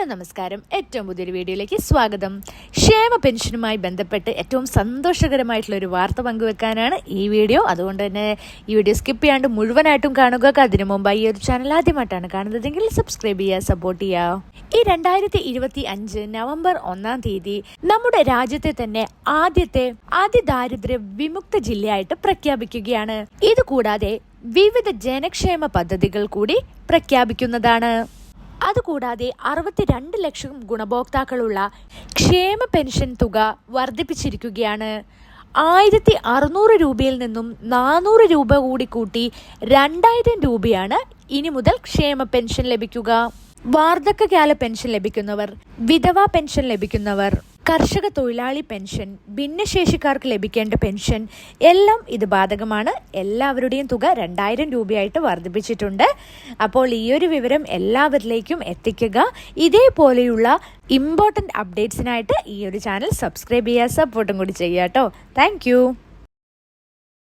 Hello നമസ്കാരം. ഏറ്റവും പുതിയൊരു വീഡിയോയിലേക്ക് സ്വാഗതം. ക്ഷേമ പെൻഷനുമായി ബന്ധപ്പെട്ട് ഏറ്റവും സന്തോഷകരമായിട്ടുള്ള ഒരു വാർത്ത പങ്കുവെക്കാനാണ് ഈ വീഡിയോ. അതുകൊണ്ട് തന്നെ ഈ വീഡിയോ സ്കിപ്പ് ചെയ്യാണ്ട് മുഴുവനായിട്ടും കാണുക അതിനു മുമ്പ് ഈ ഒരു ചാനൽ ആദ്യമായിട്ടാണ് കാണുന്നതെങ്കിൽ സബ്സ്ക്രൈബ് ചെയ്യുക സപ്പോർട്ട് ചെയ്യുക. ഈ രണ്ടായിരത്തി ഇരുപത്തി അഞ്ച് നവംബർ ഒന്നാം തീയതി നമ്മുടെ രാജ്യത്തെ തന്നെ ആദ്യത്തെ അതിദാരിദ്ര്യ വിമുക്ത ജില്ലയായിട്ട് പ്രഖ്യാപിക്കുകയാണ്. ഇതുകൂടാതെ വിവിധ ജനക്ഷേമ പദ്ധതികൾ കൂടി പ്രഖ്യാപിക്കുന്നതാണ്. അതുകൂടാതെ അറുപത്തിരണ്ട് ലക്ഷം ഗുണഭോക്താക്കളുള്ള ക്ഷേമ പെൻഷൻ തുക വർദ്ധിപ്പിച്ചിരിക്കുകയാണ്. ആയിരത്തി അറുന്നൂറ് രൂപയിൽ നിന്നും നാനൂറ് രൂപ കൂടി കൂട്ടി രണ്ടായിരം രൂപയാണ് ഇനി മുതൽ ക്ഷേമ പെൻഷൻ ലഭിക്കുക. വാർദ്ധക്യകാല പെൻഷൻ ലഭിക്കുന്നവർ വിധവ പെൻഷൻ ലഭിക്കുന്നവർ. കർഷക തൊഴിലാളി പെൻഷൻ ഭിന്നശേഷിക്കാർക്ക് ലഭിക്കേണ്ട പെൻഷൻ എല്ലാം ഇത് ബാധകമാണ്. എല്ലാവരുടെയും തുക രണ്ടായിരം രൂപയായിട്ട് വർദ്ധിപ്പിച്ചിട്ടുണ്ട്. അപ്പോൾ ഈ ഒരു വിവരം എല്ലാവരിലേക്കും എത്തിക്കുക. ഇതേപോലെയുള്ള ഇമ്പോർട്ടന്റ് അപ്ഡേറ്റ്സിനായിട്ട് ഈ ഒരു ചാനൽ സബ്സ്ക്രൈബ് ചെയ്യുക സപ്പോർട്ടും കൂടി ചെയ്യുക കേട്ടോ. താങ്ക്